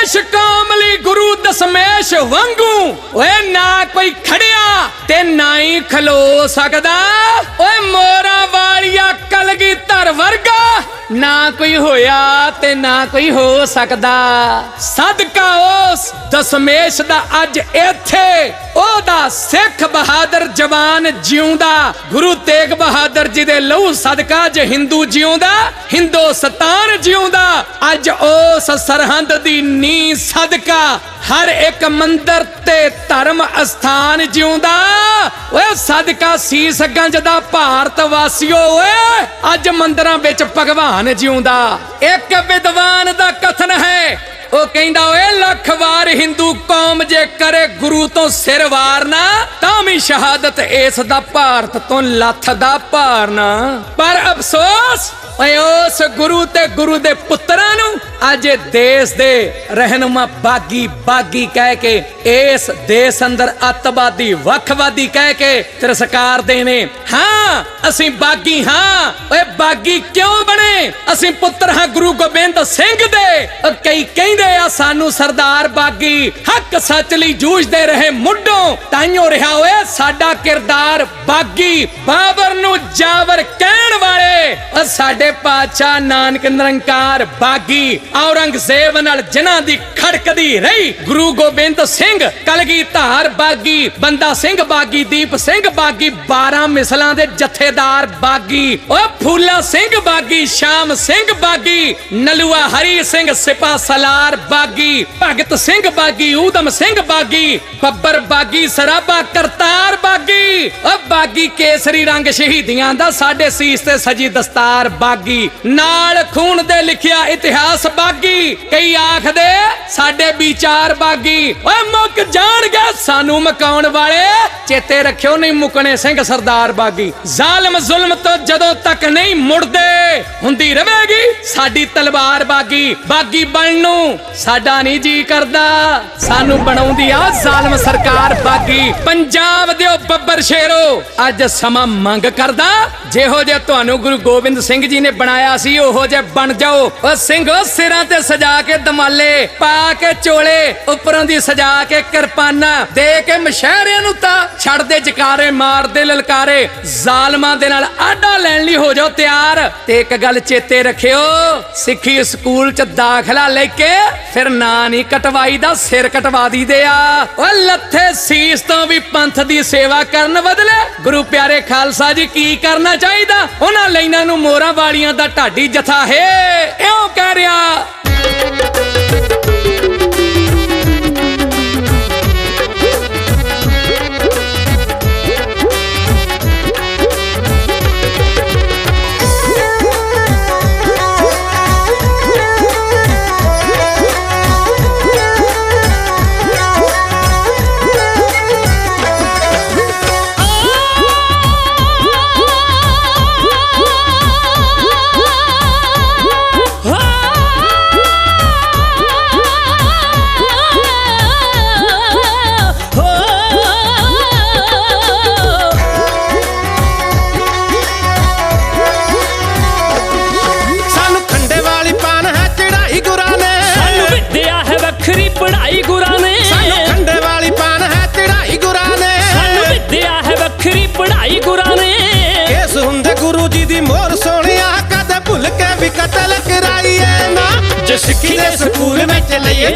ਦੇਸ਼ ਕੌਮ ਗੁਰੂ ਦਸਮੇਸ਼ ਵਾਂਗੂ। ਓਏ ਨਾ ਕੋਈ ਖੜਿਆ ਤੇ ਨਾ ਹੀ ਖਲੋ ਸਕਦਾ। ਓਏ ਮੋਰਾ ਵਾਲੀਆ ਕਲਗੀ ਧਰ ਵਰਗਾ। ਨਾ ਕੋਈ ਹੋਇਆ ਤੇ ਨਾ ਕੋਈ ਹੋ ਸਕਦਾ। ਸਦਕਾ ਉਸ ਦਸਮੇਸ਼ ਦਾ ਅੱਜ ਇੱਥੇ। ਉਹਦਾ ਸਿੱਖ ਬਹਾਦਰ ਜਵਾਨ ਜਿਉਂਦਾ। ਗੁਰੂ ਤੇਗ ਬਹਾਦਰ ਜੀ ਦੇ ਲਹੂ ਸਦਕਾ ਜ ਹਿੰਦੂ ਜਿਉਂਦਾ ਹਿੰਦੁਸਤਾਨ ਜਿਉਂਦਾ। ਅੱਜ ਉਸ ਸਰਹੰਦ ਦੀ ਨੀ ਸਦਕਾ। ਹਰ ਇੱਕ ਮੰਦਰ ਤੇ ਧਰਮ ਅਸਥਾਨ ਜਿਉਂਦਾ। ਓਏ ਸਦਕਾ ਸੀਸ ਗੰਜ ਦਾ ਭਾਰਤ ਵਾਸੀਓ ਓਏ, ਅੱਜ ਮੰਦਰਾਂ ਵਿੱਚ ਭਗਵਾਨ ਜਿਉਂਦਾ। ਇੱਕ ਵਿਦਵਾਨ ਦਾ ਕਥਨ ਹੈ, ਉਹ ਕਹਿੰਦਾ ਓਏ ਲੱਖ ਵਾਰ ਹਿੰਦੂ ਕੌਮ ਜੇ ਕਰੇ ਗੁਰੂ ਤੋਂ ਸਿਰ ਵਾਰਨਾ, ਤਾਂ ਵੀ ਸ਼ਹਾਦਤ ਇਸ ਦਾ ਭਾਰਤ ਤੋਂ ਲੱਥ ਦਾ ਭਾਰਨਾ। ਪਰ ਅਫਸੋਸ, ਓਏ ਉਸ ਗੁਰੂ ਤੇ ਗੁਰੂ ਦੇ ਪੁੱਤਰਾਂ ਨੂੰ ਅੱਜ ਦੇਸ਼ ਦੇ ਰਹਿਨੁਮਾ ਬਾਗੀ ਬਾਗੀ ਕਹਿ ਕੇ, ਇਸ ਦੇਸ਼ ਅੰਦਰ ਅੱਤਵਾਦੀ, ਵੱਖਵਾਦੀ ਕਹਿ ਕੇ ਤਿਰਸਕਾਰ ਦੇਣੇ। ਹਾਂ, ਅਸੀਂ ਬਾਗੀ ਹਾਂ। ਓਏ ਬਾਗੀ ਕਿਉਂ ਬਣੇ? ਅਸੀਂ ਪੁੱਤਰ ਹਾਂ ਗੁਰੂ ਗੋਬਿੰਦ ਸਿੰਘ ਦੇ। ਕਈ ਕਹਿੰਦੇ ਆ, ਸਾਨੂੰ ਸਰਦਾਰ ਬਾਗੀ, ਹੱਕ ਸੱਚ ਲਈ ਜੂਝਦੇ ਰਹੇ ਮੁੱਢੋਂ ਤਾਈਓ ਰਿਹਾ ਓਏ ਸਾਡਾ ਕਿਰਦਾਰ ਬਾਗੀ ਬਾਬਰ ਨੂੰ ਜਾਵਰ ਕਹਿਣ ਵਾਲੇ। ਉਹ ਸਾਡੇ ਪਾਤਸ਼ਾਹ ਨਾਨਕ ਨਿਰੰਕਾਰ ਬਾਗੀ, ਔਰੰਗਜ਼ੇਬ ਨਾਲ ਜਿਨ੍ਹਾਂ ਦੀ ਖੜਕਦੀ ਰਹੀ, ਗੁਰੂ ਗੋਬਿੰਦ ਸਿੰਘ, ਕਲਗੀ ਧਾਰ ਬਾਗੀ, ਬੰਦਾ ਸਿੰਘ ਬਾਗੀ, ਦੀਪ ਸਿੰਘ ਬਾਗੀ 12 ਮਿਸਲਾਂ ਦੇ ਜਥੇਦਾਰ ਬਾਗੀ। ਓ ਫੂਲਾ ਸਿੰਘ ਬਾਗੀ, ਸ਼ਾਮ ਸਿੰਘ ਬਾਗੀ, ਨਲੂਆ ਹਰੀ ਸਿੰਘ ਸਿਪਾ ਸਲਾਰ ਬਾਗੀ। ਭਗਤ ਸਿੰਘ ਬਾਗੀ ਊਦਮ ਸਿੰਘ ਬਾਗੀ, ਬੱਬਰ ਬਾਗੀ, ਸਰਾਬਾ ਕਰਤਾਰ ਬਾਗੀ। ਓ ਬਾਗੀ ਕੇਸਰੀ ਰੰਗ ਸ਼ਹੀਦੀਆਂ ਦਾ ਸਾਡੇ ਸੀਸ ਤੇ ਸਜੀ ਦਸਤਾਰ ਬਾਗੀ। ਨਾਲ ਖੂਨ ਦੇ ਲਿਖਿਆ ਇਤਿਹਾਸ ਬਾਗੀ। ਕਈ ਆਖਦੇ ਸਾਡੇ ਵਿਚਾਰ ਬਾਗੀ। ਓਏ ਮੁੱਕ ਜਾਣਗੇ ਸਾਨੂੰ ਮਕਾਉਣ ਵਾਲੇ। ਚੇਤੇ ਰੱਖਿਓ ਨਹੀਂ ਮੁਕਣੇ ਸਿੰਘ ਸਰਦਾਰ ਬਾਗੀ। ਜ਼ਾਲਮ ਜ਼ੁਲਮ ਤੋਂ ਜਦੋਂ ਤੱਕ ਨਹੀਂ ਮੁੜਦੇ, ਹੁੰਦੀ ਰਵੇਗੀ ਸਾਡੀ ਤਲਵਾਰ ਬਾਗੀ। ਬਾਗੀ ਬਣਨ ਨੂੰ ਸਾਡਾ ਨਹੀਂ ਜੀ ਕਰਦਾ। ਸਾਨੂੰ ਬਣਾਉਂਦੀ ਆ ਜ਼ਾਲਮ ਸਰਕਾਰ ਬਾਗੀ। ਪੰਜਾਬ ਦਿਓ ਬੱਬਰ ਸ਼ੇਰੋ, ਅੱਜ ਸਮਾਂ ਮੰਗ ਕਰਦਾ। ਜਿਹੋ ਜੇ ਤੁਹਾਨੂੰ ਗੁਰੂ ਗੋਬਿੰਦ ਸਿੰਘ ਜੀ ਨੇ ਬਣਾਇਆ ਸੀ, ਉਹੋ ਜੇ ਬਣ ਜਾਓ। ਉਹ ਸਿੰਘੋ ਸਿਰਾਂ ਤੇ ਸਜਾ ਕੇ ਦਮਾਲੇ, ਪਾ ਕੇ ਚੋਲੇ, ਉੱਪਰੋਂ ਦੀ ਸਜਾ ਕੇ ਕਿਰਪਾਨਾਂ ਦੇ ਕੇ ਮਸ਼ਹਿਰਿਆਂ ਨੂੰ ਤਾਂ ਛੱਡਦੇ ਜਕਾਰੇ ਮਾਰਦੇ ਲਲਕਾਰੇ। ਜ਼ਾਲਮਾਂ ਦੇ ਨਾਲ ਆਡਾ ਲੈਣ ਲਈ ਹੋ ਜਾਓ ਤਿਆਰ। ਤੇ ਇੱਕ ਗੱਲ ਚੇਤੇ ਰੱਖਿਓ, ਸਿੱਖੀ ਸਕੂਲ ਚ ਦਾਖਲਾ ਲੈ ਕੇ ਫਿਰ ਨਾਂ ਨਹੀਂ ਕਟਵਾਈ ਦਾ ਸਿਰ ਕਟਵਾ ਦੀਦੇ ਆ। ਓ ਲੱਥੇ ਸੀਸ ਤੋਂ ਵੀ ਪੰਥ ਦੀ ਸੇਵਾ ਕਰਨ ਬਦਲੇ ਗੁਰੂ ਪਿਆਰੇ ਖਾਲਸਾ ਜੀ ਕੀ ਕਰਨਾ ਚਾਹੀਦਾ? ਉਹਨਾਂ ਲੈਣਾ ਨੂੰ ਮੋਰਾਂ ਵਾਲੀਆਂ ਦਾ ਢਾਡੀ ਜਥਾ ਹੈ। ਇਉਂ ਕਹਿ ਰਿਹਾ।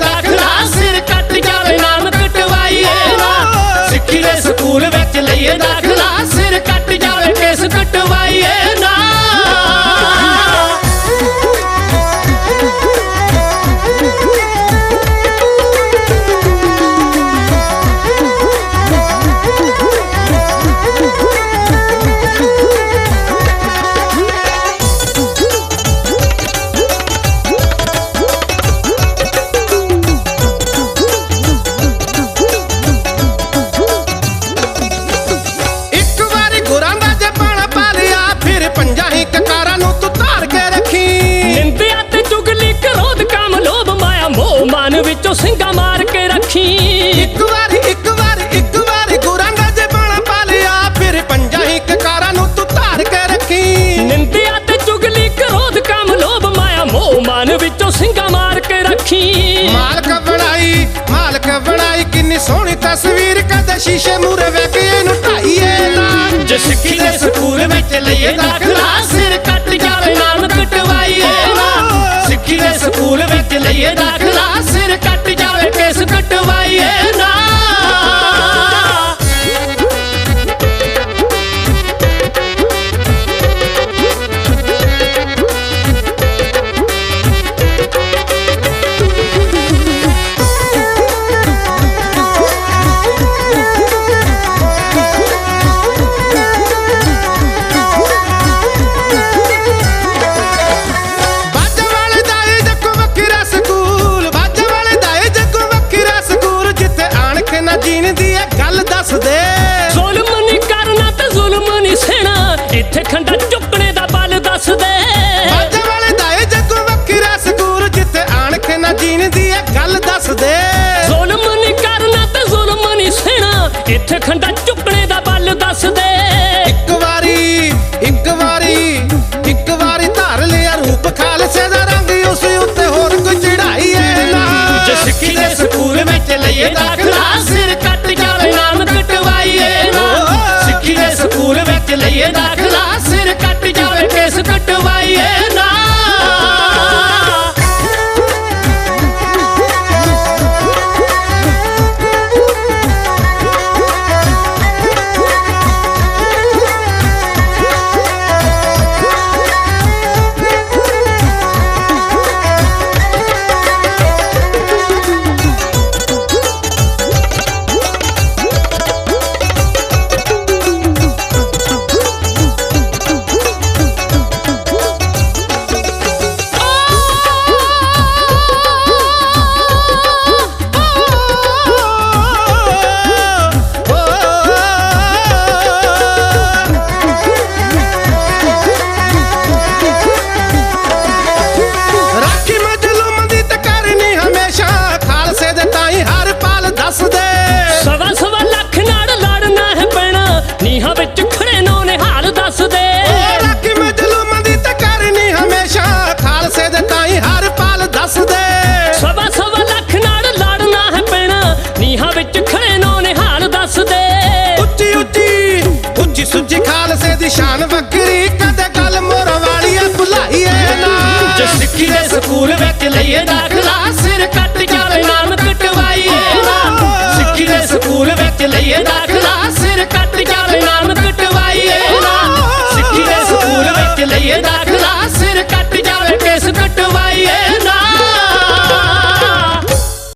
ਦਾਖਲਾ ਸਿਰ ਕੱਟ ਜਾਵੇ ਨਾਮ ਕਟਵਾਈਏ ਸਿੱਖੀ ਦੇ ਸਕੂਲ ਵਿੱਚ ਲਈਏ ਦਾਖਲਾ। ਵਿੱਚੋਂ ਸਿੰਘਾਂ ਮਾਰ ਕੇ ਰੱਖੀ। ਇੱਕ ਵਾਰੀ ਇੱਕ ਵਾਰੀ ਇੱਕ ਵਾਰੀ ਗੁਰਾਂ ਦਾ ਜੇ ਪਾਣਾ ਪਾ ਲਿਆ। ਫਿਰ ਪੰਜਾਂ ਹੀ ਕਕਾਰਾਂ ਨੂੰ ਤੂੰ ਧਾਰ ਕੇ ਰੱਖੀ। ਨਿੰਦਿਆ ਤੇ ਚੁਗਲੀ ਕਰੋਧ ਕਾਮ ਲੋਭ ਮਾਇਆ ਮੋਹ ਮਨ ਵਿੱਚੋਂ ਸਿੰਘਾਂ ਮਾਰ ਕੇ ਰੱਖੀ। ਮਾਲਕ ਬਣਾਈ ਮਾਲਕ ਬਣਾਈ ਕਿੰਨੀ ਸੋਹਣੀ ਤਸਵੀਰ। ਕਦੇ ਸ਼ੀਸ਼ੇ ਮੂਰੇ ਇਹ ਗੱਲ ਦੱਸ ਦੇ ਜ਼ੁਲਮ ਨਹੀਂ ਕਰਨਾ ਤੇ ਜ਼ੁਲਮ ਨਹੀਂ ਸਹਿਣਾ ਇੱਥੇ ਖੰਡਾ ਚੁੱਕਣੇ ਦਾ ਬਲ ਦੱਸ ਦੇ ਬਾਜਾ ਵਾਲੇ ਦਾ ਇਹ ਜੱਗੋ ਵੱਖਰਾ ਸਕੂਲ ਜਿੱਥੇ ਆਣ ਕੇ ਨਾ ਜੀਣ ਦੀ ਇਹ ਗੱਲ ਦੱਸ ਦੇ ਜ਼ੁਲਮ ਨਹੀਂ ਕਰਨਾ ਤੇ ਜ਼ੁਲਮ ਨਹੀਂ ਸਹਿਣਾ ਇੱਥੇ ਖੰਡਾ ਚੁੱਕਣੇ ਦਾ ਬਲ ਦੱਸ ਦੇ ਇੱਕ ਵਾਰੀ ਇੱਕ ਵਾਰੀ ਇੱਕ ਵਾਰੀ ਧਾਰ ਲਿਆ ਰੂਪ ਖਾਲਸੇ ਦਾ ਰੰਗ ਉਸ ਉੱਤੇ ਹੋਰ ਕੋਈ ਚੜਾਈਏ ਨਾ। ਜੇ ਸਿੱਖੀ ਦੇ ਸਕੂਲ ਵਿੱਚ ਲਈਏ ਦਾਖਲਾ ਵਿੱਚ ਲਈਏ ਸ਼ਾਨ ਵੱਖਰੀ, ਕਦੇ ਗੱਲ ਮੋਰ ਵਾਲੀਆਂ ਭੁਲਾਈਏ ਨਾ। ਜੇ ਸਿੱਖੀ ਦੇ ਸਕੂਲ ਵਿੱਚ ਲਈਏ ਦਾਖਲਾ, ਸਿਰ ਕੱਟ ਜਾਵੇ ਨਾਮ ਕਟਵਾਈਏ ਨਾ। ਸਿੱਖੀ ਦੇ ਸਕੂਲ ਵਿੱਚ ਲਈਏ ਦਾਖਲਾ, ਸਿਰ ਕੱਟ ਜਾਵੇ ਨਾਮ ਕਟਵਾਈਏ ਨਾ। ਸਿੱਖੀ ਦੇ ਸਕੂਲ ਵਿੱਚ ਲਈਏ ਦਾਖਲਾ